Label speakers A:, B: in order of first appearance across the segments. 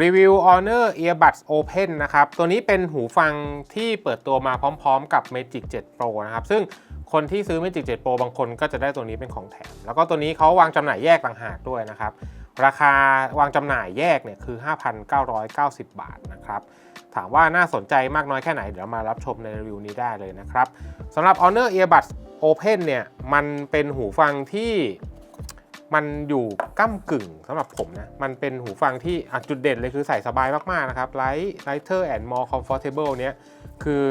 A: รีวิว Honor Earbuds Open นะครับ ตัวนี้เป็นหูฟังที่เปิดตัวมาพร้อมๆ กับ Magic 7 Pro นะครับ ซึ่งคนที่ซื้อ Magic 7 Pro บางคนก็จะได้ตัวนี้เป็นของแถม แล้วก็ตัวนี้เขาวางจำหน่ายแยกต่างหากด้วยนะครับ ราคาวางจำหน่ายแยกเนี่ยคือ 5,990 บาทนะครับ ถามว่าน่าสนใจมากน้อยแค่ไหน เดี๋ยวมารับชมในรีวิวนี้ได้เลยนะครับสำหรับ Honor Earbuds Open เนี่ยมันเป็นหูฟังที่ มันอยู่ก้ากึ่งสำหรับผมนะ มันเป็นหูฟังที่จุดเด่นเลยคือใส่สบายมากๆนะครับ Light Lighter and more comfortable เนี้ยคือ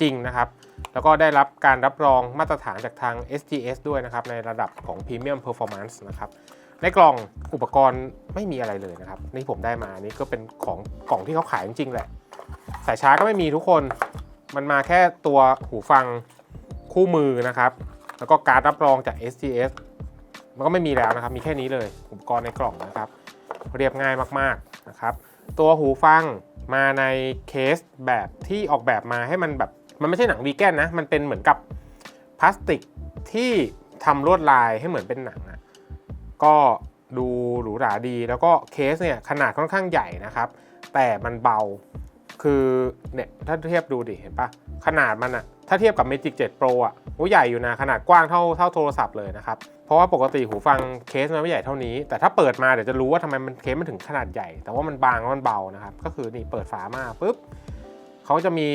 A: จริงนะครับ แล้วก็ได้รับการรับรองมาตรฐานจากทาง SGS ด้วยนะครับ ในระดับของ Premium Performance นะครับ ในกล่องอุปกรณ์ไม่มีอะไรเลยนะครับ นี่ผมได้มานี่ก็เป็นของกล่องที่เขาขายจริงๆแหละ สายชาร์จก็ไม่มีทุกคน มันมาแค่ตัวหูฟังคู่มือนะครับ แล้วก็การรับรองจาก SGS มันก็ไม่มีแล้วนะครับ มีแค่นี้เลยอุปกรณ์ในกล่องนะครับ เรียบง่ายมากๆนะครับ ตัวหูฟังมาในเคสแบบที่ออกแบบมาให้มันแบบมันไม่ใช่หนังวีแกนนะ มันเป็นเหมือนกับพลาสติกที่ทำลวดลายให้เหมือนเป็นหนังอะก็ดูหรูหราดี แล้วก็เคสเนี่ยขนาดค่อนข้างใหญ่นะครับ แต่มันเบาคือเนี่ยถ้าเทียบดูดิเห็นปะขนาดมันอะ ถ้าเทียบกับ Magic 7 Pro อะโอ้ใหญ่อยู่นะ ขนาดกว้างเท่าเท่าโทรศัพท์เลยนะครับ เพราะว่าปกติหูฟังเคสมันไม่ใหญ่เท่านี้ แต่ถ้าเปิดมาเดี๋ยวจะรู้ว่าทำไมมันเคสมันถึงขนาดใหญ่ แต่ว่ามันบางมันเบานะครับ ก็คือนี่เปิดฝามาปุ๊บเขาจะมี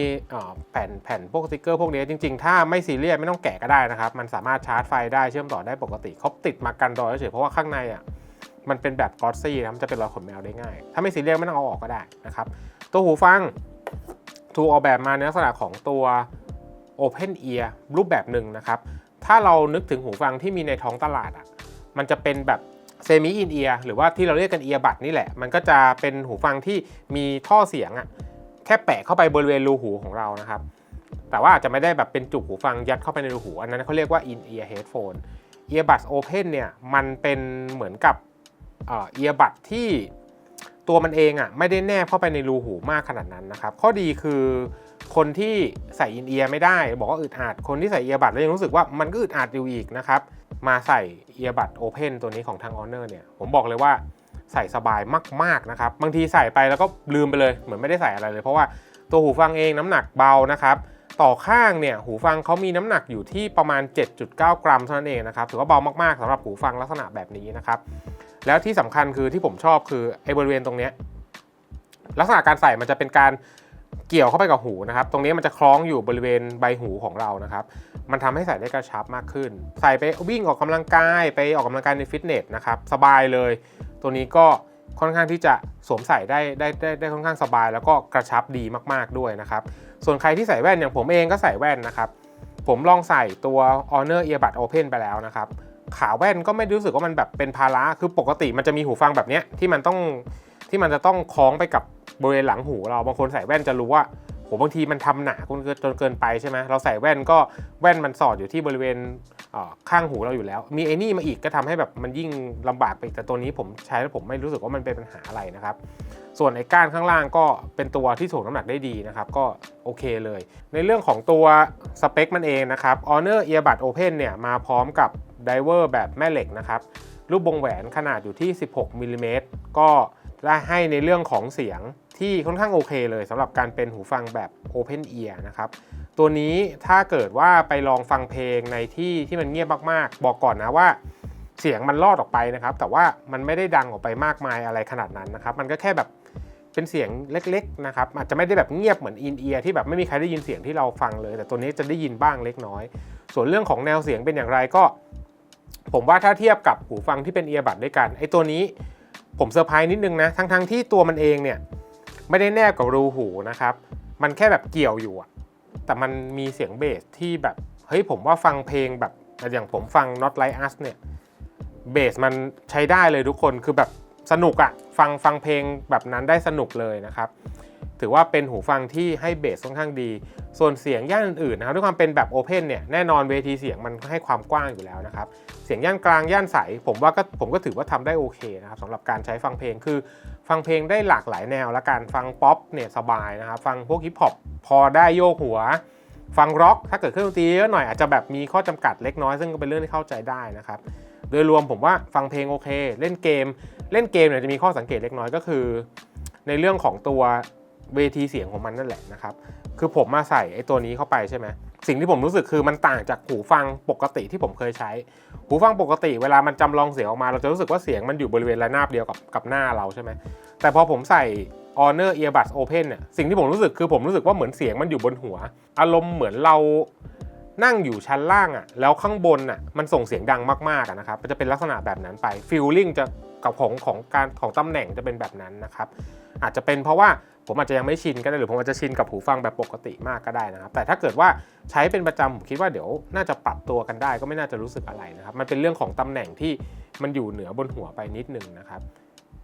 A: แผ่นแผ่นพวกสติกเกอร์พวกนี้จริงๆ ถ้าไม่ซีเรียสไม่ต้องแกะก็ได้นะครับ มันสามารถชาร์จไฟได้เชื่อมต่อได้ปกติเขาติดมากันรอยเฉยเพราะว่าข้างในอะมันเป็นแบบกอสซี่นะมันจะเป็นรอยขนแมวได้ง่าย ถ้าไม่ซีเรียสไม่ต้องเอาออกก็ได้นะครับ ตัวหูฟังถูกออกแบบมาในลักษณะของตัว Open Ear รูปแบบหนึ่งนะครับ ถ้าเรานึกถึงหูฟังที่มีในท้องตลาดอะมันจะเป็นแบบเซมิอินเอียหรือว่าที่เราเรียกกันเอียบัดนี่แหละ มันก็จะเป็นหูฟังที่มีท่อเสียงอะแค่แปะเข้าไปบริเวณรูหูของเรานะครับ แต่ว่าอาจจะไม่ได้แบบเป็นจุกหูฟังยัดเข้าไปในรูหู อันนั้นเขาเรียกว่า in ear headphone earbuds open เนี่ยมันเป็นเหมือนกับเอ่อ earbud ที่ตัวมันเองอะไม่ได้แนบเข้าไปในรูหูมากขนาดนั้นนะครับ ข้อดีคือ คนที่ใส่ in ear ไม่ได้ บอกว่าอึดอัดคนที่ใส่ earbud แล้วยังรู้สึกว่ามันก็อึดอัดอยู่อีกนะครับมาใส่ earbud open ตัวนี้ของทาง Honor เนี่ยผมบอกเลยว่าใส่สบายมากๆนะครับบางทีใส่ไปแล้วก็ลืมไปเลยเหมือนไม่ได้ใส่อะไรเลย เพราะว่าตัวหูฟังเองน้ำหนักเบานะครับต่อข้างเนี่ยหูฟังเขามีน้ำหนักอยู่ที่ประมาณ 7.9 กรัมเท่านั้นเองนะครับถือว่าเบามากๆสำหรับหูฟังลักษณะแบบนี้นะครับแล้วที่สำคัญคือที่ผมชอบคือไอ้บริเวณตรงเนี้ยลักษณะการใส่มันจะเป็นการ เกี่ยวเข้าไปกับหูนะครับ ตรงนี้มันจะคล้องอยู่บริเวณใบหูของเรานะครับ มันทำให้ใส่ได้กระชับมากขึ้น ใส่ไปวิ่งออกกำลังกายไปออกกำลังกายในฟิตเนสนะครับ สบายเลย ตัวนี้ก็ค่อนข้างที่จะสวมใส่ได้ได้ได้ได้ค่อนข้างสบาย แล้วก็กระชับดีมากๆด้วยนะครับ ส่วนใครที่ใส่แว่นอย่างผมเองก็ใส่แว่นนะครับ ผมลองใส่ตัว Honor Earbud Open ไปแล้วนะครับ ขาแว่นก็ไม่รู้สึกว่ามันแบบเป็นภาระ คือปกติมันจะมีหูฟังแบบเนี้ยที่มันต้องที่มันจะต้องคล้องไปกับ บริเวณหลังหูเราบางคนใส่แว่นจะรู้ว่าโหบางทีมันทำหนาจนเกินไปใช่ไหมเราใส่แว่นก็แว่นมันสอดอยู่ที่บริเวณข้างหูเราอยู่แล้ว มีไอ้นี่มาอีกก็ทำให้แบบมันยิ่งลำบากไปแต่ตัวนี้ผมใช้แล้วผมไม่รู้สึกว่ามันเป็นปัญหาอะไรนะครับ ส่วนไอ้ก้านข้างล่างก็เป็นตัวที่ถ่วงน้ำหนักได้ดีนะครับ ก็โอเคเลย ในเรื่องของตัวสเปคมันเองนะครับ Honor Earbud Open เนี่ยมาพร้อมกับไดเวอร์แบบแม่เหล็กนะครับ รูปวงแหวนขนาดอยู่ที่ 16มิลลิเมตรก็ ได้ให้ในเรื่องของเสียงที่ค่อนข้างโอเคเลยสำหรับการเป็นหูฟังแบบ Open Ear นะครับ ตัวนี้ถ้าเกิดว่าไปลองฟังเพลงในที่ที่มันเงียบมากๆ บอกก่อนนะว่าเสียงมันลอดออกไปนะครับ แต่ว่ามันไม่ได้ดังออกไปมากมายอะไรขนาดนั้นนะครับ มันก็แค่แบบเป็นเสียงเล็กๆนะครับอาจจะไม่ได้แบบเงียบเหมือนอินเอียร์ที่แบบไม่มีใครได้ยินเสียงที่เราฟังเลย แต่ตัวนี้จะได้ยินบ้างเล็กน้อย ส่วนเรื่องของแนวเสียงเป็นอย่างไรก็ ผมว่าถ้าเทียบกับหูฟังที่เป็นเอียร์บัดด้วยกันไอ้ตัวนี้ ผมเซอร์ไพรส์นิดนึงนะ ทั้งๆที่ตัวมันเองเนี่ย ไม่ได้แนบกับรูหูนะครับ มันแค่แบบเกี่ยวอยู่อะแต่มันมีเสียงเบสที่แบบ เฮ้ยผมว่าฟังเพลงแบบ อย่างผมฟัง Not Like Us เนี่ย เบสมันใช้ได้เลยทุกคน คือแบบสนุกอะฟังฟังเพลงแบบนั้นได้สนุกเลยนะครับ ถือว่าเป็นหูฟังที่ให้เบสค่อนข้างดี ส่วนเสียงย่านอื่นๆนะครับด้วยความเป็นแบบโอเพนเนี่ยแน่นอนเวทีเสียงมันให้ความกว้างอยู่แล้วนะครับ เสียงย่านกลางย่านใสผมว่าก็ผมก็ถือว่าทำได้โอเคนะครับสำหรับการใช้ฟังเพลงคือ ฟังเพลงได้หลากหลายแนวและการฟังป๊อปเนี่ยสบายนะครับ ฟังพวกฮิปฮอปพอได้โยกหัว ฟังร็อก ถ้าเกิดเครื่องดนตรีเยอะหน่อยอาจจะแบบมีข้อจำกัดเล็กน้อยซึ่งก็เป็นเรื่องที่เข้าใจได้นะครับโดยรวมผมว่าฟังเพลงโอเค เล่นเกม เล่นเกมเนี่ยจะมีข้อสังเกตเล็กน้อยก็คือ ในเรื่องของตัว เวทีเสียงของมันนั่นแหละนะครับ คือผมมาใส่ไอ้ตัวนี้เข้าไปใช่ไหมสิ่งที่ผมรู้สึกคือมันต่างจากหูฟังปกติที่ผมเคยใช้ หูฟังปกติเวลามันจำลองเสียงออกมา เราจะรู้สึกว่าเสียงมันอยู่บริเวณระนาบเดียวกับกับหน้าเราใช่ไหมแต่พอผมใส่ Honor Earbuds Open เนี่ยสิ่งที่ผมรู้สึกคือผมรู้สึกว่าเหมือนเสียงมันอยู่บนหัว อารมณ์เหมือนเรานั่งอยู่ชั้นล่างอะ่ะแล้วข้างบนอะมันส่งเสียงดังมากๆนะครับมันจะเป็นลักษณะแบบนั้นไปฟีลลิ่งจะกับของของการของตำแหน่งจะเป็นแบบนั้นนะครับอาจจะเป็นเพราะว่า ผมอาจจะยังไม่ชินก็ได้หรือผมอาจจะชินกับหูฟังแบบปกติมากก็ได้นะครับ แต่ถ้าเกิดว่าใช้เป็นประจำผมคิดว่าเดี๋ยวน่าจะปรับตัวกันได้ก็ไม่น่าจะรู้สึกอะไรนะครับ มันเป็นเรื่องของตำแหน่งที่มันอยู่เหนือบนหัวไปนิดนึงนะครับ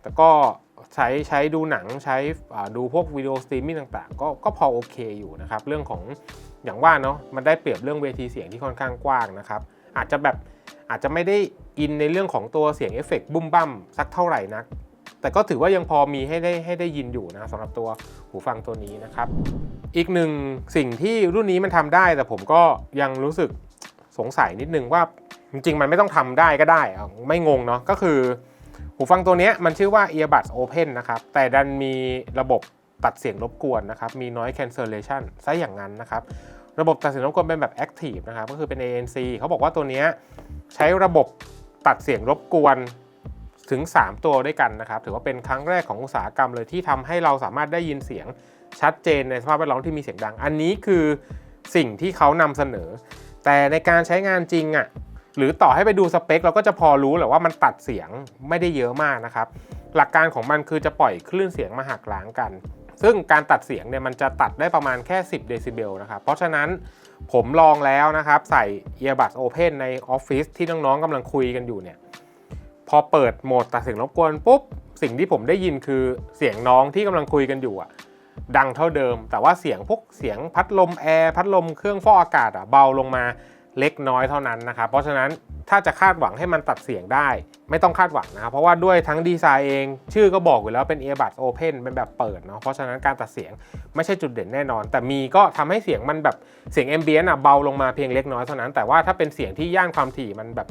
A: แต่ก็ใช้ใช้ดูหนังใช้อ่าดูพวกวิดีโอสตรีมมิ่งต่างๆ ก็ก็พอโอเคอยู่นะครับ เรื่องของอย่างว่าเนาะมันได้เปรียบเรื่องเวทีเสียงที่ค่อนข้างกว้างนะครับ อาจจะแบบอาจจะไม่ได้อินในเรื่องของตัวเสียงเอฟเฟกต์บุ้มบั้มสักเท่าไหร่นัก แต่ก็ถือว่ายังพอมีให้ได้ให้ได้ยินอยู่นะสำหรับตัวหูฟังตัวนี้นะครับ อีกหนึ่งสิ่งที่รุ่นนี้มันทำได้ แต่ผมก็ยังรู้สึกสงสัยนิดนึงว่าจริงๆ มันไม่ต้องทำได้ก็ได้เอไม่งงเนาะก็คือ หูฟังตัวนี้มันชื่อว่า Earbuds Open นะครับ แต่ดันมีระบบตัดเสียงรบกวนนะครับ มี noise cancellation ซะอย่างนั้นนะครับ ระบบตัดเสียงรบกวนเป็นแบบ active นะครับ ก็คือเป็น ANC เขาบอกว่าตัวนี้ใช้ระบบตัดเสียงรบกวน ถึง 3 ตัวด้วยกันนะครับ ถือว่าเป็นครั้งแรกของอุตสาหกรรมเลยที่ทำให้เราสามารถได้ยินเสียงชัดเจนในสภาพแวดล้อมที่มีเสียงดัง อันนี้คือสิ่งที่เขานำเสนอ แต่ในการใช้งานจริงอะ่ะหรือต่อให้ไปดูสเปคเราก็จะพอรู้แหละว่ามันตัดเสียงไม่ได้เยอะมากนะครับ หลักการของมันคือจะปล่อยคลื่นเสียงมาหักล้างกัน ซึ่งการตัดเสียงเนี่ยมันจะตัดได้ประมาณแค่ 10 เดซิเบลนะครับ เพราะฉะนั้นผมลองแล้วนะครับ ใส่ Earbuds Open ในออฟฟิศที่น้องๆกำลังคุยกันอยู่เนี่ย พอเปิดโหมดตัดเสียงรบกวนปุ๊บสิ่งที่ผมได้ยินคือเสียงน้องที่กำลังคุยกันอยู่อะดังเท่าเดิม แต่ว่าเสียงพวกเสียงพัดลมแอร์พัดลมเครื่องฟอกอากาศอะเบาลงมาเล็กน้อยเท่านั้นนะครับเพราะฉะนั้นถ้าจะคาดหวังให้มันตัดเสียงได้ ไม่ต้องคาดหวังนะครับเพราะว่าด้วยทั้งดีไซน์เอง ชื่อก็บอกอยู่แล้วเป็น Earbuds Open เป็นแบบเปิดเนาะเพราะฉะนั้นการตัดเสียงไม่ใช่จุดเด่นแน่นอน แต่มีก็ทำให้เสียงมันแบบเสียงแอมเบียนอะเบาลงมาเพียงเล็กน้อยเท่านั้น แต่ว่าถ้าเป็นเสียงที่ย่านความถี่มันแบบ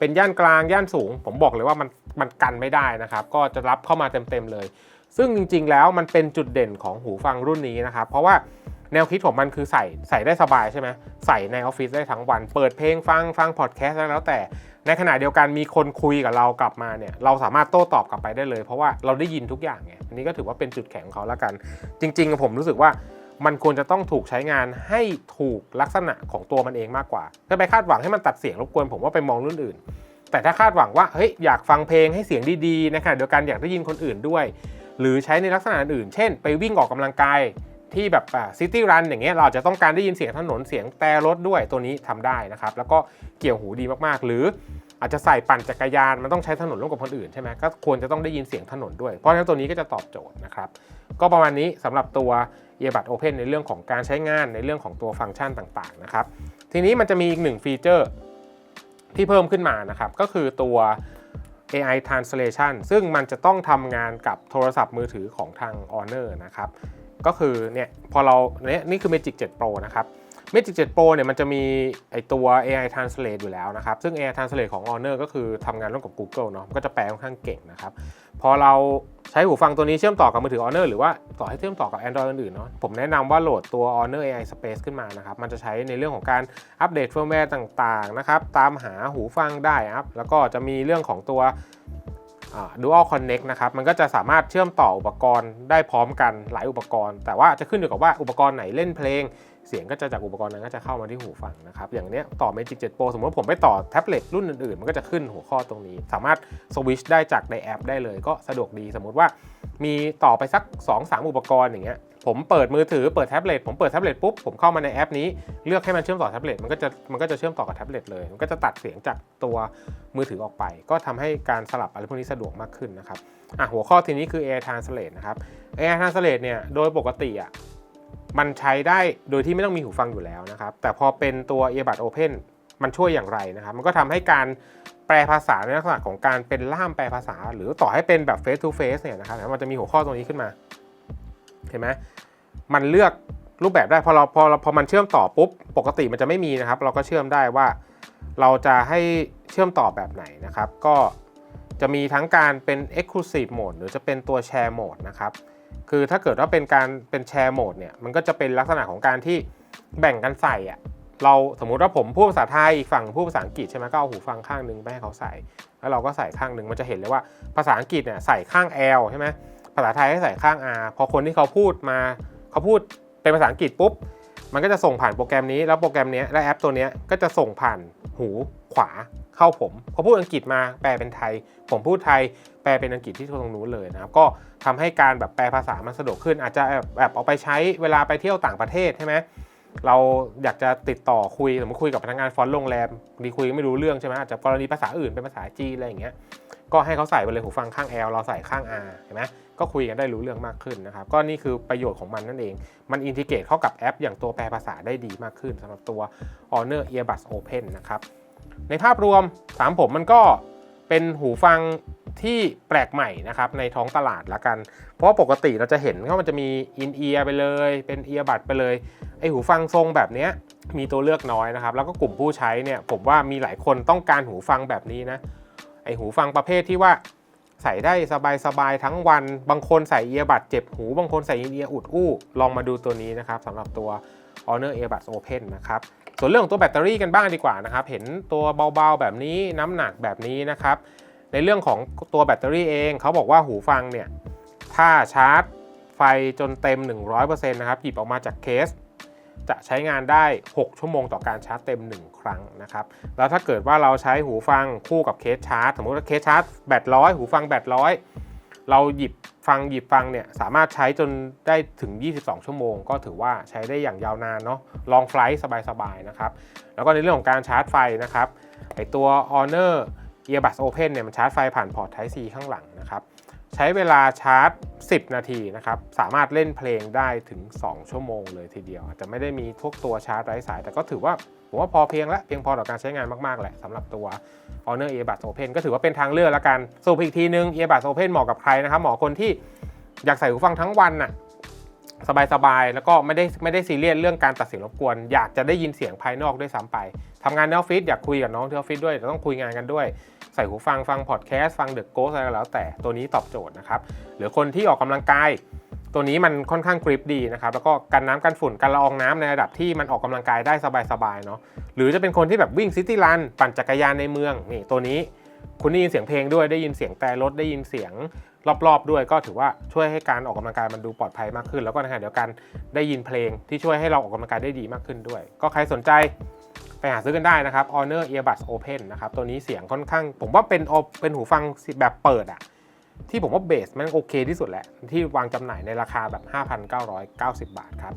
A: เป็นย่านกลางย่านสูง ผมบอกเลยว่ามันมันกันไม่ได้นะครับ ก็จะรับเข้ามาเต็มๆเลย ซึ่งจริงๆแล้วมันเป็นจุดเด่นของหูฟังรุ่นนี้นะครับ เพราะว่าแนวคิดของมันคือใส่ใส่ได้สบายใช่ไหมใส่ในออฟฟิศได้ทั้งวัน เปิดเพลงฟังฟังพอดแคสต์แล้วแต่ ในขณะเดียวกันมีคนคุยกับเรากลับมาเนี่ยเราสามารถโต้ตอบกลับไปได้เลย เพราะว่าเราได้ยินทุกอย่างไงอันนี้ก็ถือว่าเป็นจุดแข็งของเขาแล้วกัน จริง ๆ ผมรู้สึกว่า มันควรจะต้องถูกใช้งานให้ถูกลักษณะของตัวมันเองมากกว่าถ้าไปคาดหวังให้มันตัดเสียงรบกวนผมว่าไปมองรุ่นอื่น แต่ถ้าคาดหวังว่าเฮ้ยอยากฟังเพลงให้เสียงดีๆนขณะเดียวกันอยากได้ยินคนอื่นด้วย หรือใช้ในลักษณะอื่น เช่น ไปวิ่งออกกำลังกายที่แบบซิตี้รันอย่างเงี้ยเราอาจจะต้องการได้ยินเสียงถนนเสียงแต่รถด้วยตัวนี้ทำได้นะครับ แล้วก็เกี่ยวหูดีมากๆ หรืออาจจะใส่ปั่นจักรยานมันต้องใช้ถนนร่วมกับคนอื่นใช่ไหมก็ควรจะต้องได้ยินเสียงถนนด้วย เพราะฉะนั้นตัวนี้ก็จะตอบโจทย์นะครับ ก็ประมาณนี้สำหรับตัว Earbud Open ในเรื่องของการใช้งานในเรื่องของตัวฟังก์ชันต่างๆนะครับทีนี้มันจะมีอีกหนึ่งฟีเจอร์ที่เพิ่มขึ้นมานะครับก็คือตัว AI Translation ซึ่งมันจะต้องทำงานกับโทรศัพท์มือถือของทาง Honor นะครับก็คือเนี่ยพอเราเนี่ยนี่คือ Magic 7 Pro นะครับ Magic 7 Pro เนี่ยมันจะมีไอตัว AI Translate อยู่แล้วนะครับ ซึ่ง AI Translate ของ Honor ก็คือทำงานร่วมกับ Google เนาะก็จะแปลค่อนข้างเก่งนะครับ พอเราใช้หูฟังตัวนี้เชื่อมต่อกับมือถือ Honor หรือว่าต่อให้เชื่อมต่อกับ Android อื่นๆเนาะผมแนะนำว่าโหลดตัว Honor AI Space ขึ้นมานะครับ มันจะใช้ในเรื่องของการอัปเดตเฟิร์มแวร์ต่างๆนะครับตามหาหูฟังได้ครับแล้วก็จะมีเรื่องของตัว Dual Connect นะครับ มันก็จะสามารถเชื่อมต่ออุปกรณ์ได้พร้อมกันหลายอุปกรณ์ แต่ว่าจะขึ้นอยู่กับว่าอุปกรณ์ไหนเล่นเพลง เสียงก็จะจากอุปกรณ์นั้นก็จะเข้ามาที่หูฟังนะครับ อย่างเนี้ยต่อ Magic 7 Pro สมมติว่าผมไปต่อแท็บเล็ตรุ่นอื่นๆ มันก็จะขึ้นหัวข้อตรงนี้ สามารถสวิชได้จากในแอปได้เลยก็สะดวกดีสมมุติว่า มีต่อไปสัก 2-3 อุปกรณ์อย่างเงี้ยผมเปิดมือถือเปิดแท็บเล็ตผมเปิดแท็บเล็ตปุ๊บผมเข้ามาในแอปนี้เลือกให้มันเชื่อมต่อแท็บเล็ตมันก็จะมันก็จะเชื่อมต่อกับแท็บเล็ตเลยมันก็จะตัดเสียงจากตัวมือถือออกไป ก็ทำให้การสลับอะไรพวกนี้สะดวกมากขึ้นนะครับอะหัวข้อทีนี้คือ AI Translate นะครับ AI Translate เนี่ยโดยปกติอะ มันใช้ได้โดยที่ไม่ต้องมีหูฟังอยู่แล้วนะครับ แต่พอเป็นตัว Earbud Open มันช่วยอย่างไรนะครับ มันก็ทำให้การแปลภาษาในลักษณะของการเป็นล่ามแปลภาษา หรือต่อให้เป็นแบบ face to face เนี่ยนะครับมันจะมีหัวข้อตรงนี้ขึ้นมา เห็นไหมมันเลือกรูปแบบได้พอเราพอเราพอมันเชื่อมต่อปุ๊บปกติมันจะไม่มีนะครับ เราก็เชื่อมได้ว่าเราจะให้เชื่อมต่อแบบไหนนะครับ ก็จะมีทั้งการเป็น exclusive mode หรือจะเป็นตัว share mode นะครับ คือถ้าเกิดว่าเป็นการเป็นแชร์โหมดเนี่ยมันก็จะเป็นลักษณะของการที่แบ่งกันใส่อะเราสมมุติว่าผมพูดภาษาไทยอีกฝั่งพูดภาษาอังกฤษใช่ไหมก็เอาหูฟังข้างหนึงไปให้เขาใส่ แล้วเราก็ใส่ข้างหนึ่งมันจะเห็นเลยว่าภาษาอังกฤษเนี่ยใส่ข้าง L ใช่ไหมภาษาไทยให้ใส่ข้าง R พอคนที่เขาพูดมาเขาพูดเป็นภาษาอังกฤษปุ๊บมันก็จะส่งผ่านโปรแกรมนี้แล้วโปรแกรมนี้และแอปตัวนี้ก็จะส่งผ่านหูขวา เข้าผมเขาพูดอังกฤษมาแปลเป็นไทย ผมพูดไทย แปลเป็นอังกฤษที่ตรงนู้นเลยนะครับก็ทำให้การแบบแปลภาษามันสะดวกขึ้น อาจจะแบบเอาไปใช้เวลาไปเที่ยวต่างประเทศใช่ไหมเราอยากจะติดต่อคุยสมมติคุยกับพนักงานฟอนต์โรงแรมดีคุยไม่รู้เรื่องใช่ไหมอาจจะกรณีภาษาอื่นเป็นภาษาจีนอะไรอย่างเงี้ยก็ให้เขาใส่ไปเลยหูฟังข้าง L เราใส่ข้าง R เห็นไหมก็คุยกันได้รู้เรื่องมากขึ้นนะครับ ก็นี่คือประโยชน์ของมันนั่นเอง มันอินทิเกรตเข้ากับแอป อย่างตัวแปลภาษาได้ดีมากขึ้นสำหรับตัว Honor Earbuds Open นะครับ ในภาพรวมถามผมมันก็เป็นหูฟังที่แปลกใหม่นะครับในท้องตลาดละกัน เพราะว่าปกติเราจะเห็นว่ามันจะมีอินเอียร์ไปเลย เป็นเอียร์บัดไปเลย ไอหูฟังทรงแบบนี้มีตัวเลือกน้อยนะครับ แล้วก็กลุ่มผู้ใช้เนี่ยผมว่ามีหลายคนต้องการหูฟังแบบนี้นะ ไอหูฟังประเภทที่ว่าใส่ได้สบายๆทั้งวัน บางคนใส่เอียร์บัดเจ็บหู บางคนใส่อินเอียร์อุดอู้ ลองมาดูตัวนี้นะครับสำหรับตัว Honor Earbuds Open นะครับ ส่วนเรื่องของตัวแบตเตอรี่กันบ้างดีกว่านะครับ เห็นตัวเบาๆแบบนี้น้ำหนักแบบนี้นะครับ ในเรื่องของตัวแบตเตอรี่เองเขาบอกว่าหูฟังเนี่ย ถ้าชาร์จไฟจนเต็ม 100%นะครับ หยิบออกมาจากเคส จะใช้งานได้ 6 ชั่วโมงต่อการชาร์จเต็ม 1 ครั้งนะครับ แล้วถ้าเกิดว่าเราใช้หูฟังคู่กับเคสชาร์จ สมมติว่าเคสชาร์จแบตร้อยหูฟังแบตร้อยเราหยิบ ฟังหยิบฟังเนี่ยสามารถใช้จนได้ถึง 22 ชั่วโมง ก็ถือว่าใช้ได้อย่างยาวนานเนาะลองไฟล์สบายๆนะครับ แล้วก็ในเรื่องของการชาร์จไฟนะครับไอตัว Honor Earbuds Open เนี่ยมันชาร์จไฟผ่านพอร์ต Type C ข้างหลังนะครับใช้เวลาชาร์จ 10 นาทีนะครับ สามารถเล่นเพลงได้ถึง 2 ชั่วโมงเลยทีเดียว อาจจะไม่ได้มีพวกตัวชาร์จไร้สาย แต่ก็ถือว่า ผมว่าพอเพียงและเพียงพอต่อการใช้งานมากๆแหละสำหรับตัว Honor Earbuds Open ก็ถือว่าเป็นทางเลือกละกันสรุปอีกทีนึง Earbuds Open เหมาะกับใครนะครับเหมาะคนที่อยากใส่หูฟังทั้งวันน่ะสบายๆ แล้วก็ไม่ได้ไม่ได้ซีเรียสเรื่องการตัดเสียงรบกวน อยากจะได้ยินเสียงภายนอกด้วยซ้ำไปทำงานในออฟฟิศอยากคุยกับน้องที่ออฟฟิศด้วยแต่ต้องคุยงานกันด้วย ใส่หูฟังฟังพอดแคสต์ฟังเดอะโกสอะไรก็แล้วแต่ตัวนี้ตอบโจทย์นะครับหรือคนที่ออกกำลังกาย ตัวนี้มันค่อนข้างกริปดีนะครับแล้วก็กันน้ำกันฝุ่นกันละอองน้ำในระดับที่มันออกกำลังกายได้สบายๆเนาะหรือจะเป็นคนที่แบบวิ่งซิตี้รันปั่นจักรยานในเมืองนี่ตัวนี้คุณได้ยินเสียงเพลงด้วยได้ยินเสียงแต่รถได้ยินเสียงรอบๆด้วย ก็ถือว่าช่วยให้การออกกำลังกายมันดูปลอดภัยมากขึ้น แล้วก็ในขณะเดียวกันได้ยินเพลงที่ช่วยให้เราออกกำลังกายได้ดีมากขึ้นด้วย ก็ใครสนใจไปหาซื้อกันได้นะครับ Honor Earbuds Open นะครับตัวนี้เสียงค่อนข้าง ผมว่าเป็นเป็นหูฟังแบบเปิดอะ ที่ผมว่าเบสมันโอเคที่สุดแหละ ที่วางจำหน่ายในราคาแบบ 5,990 บาทครับ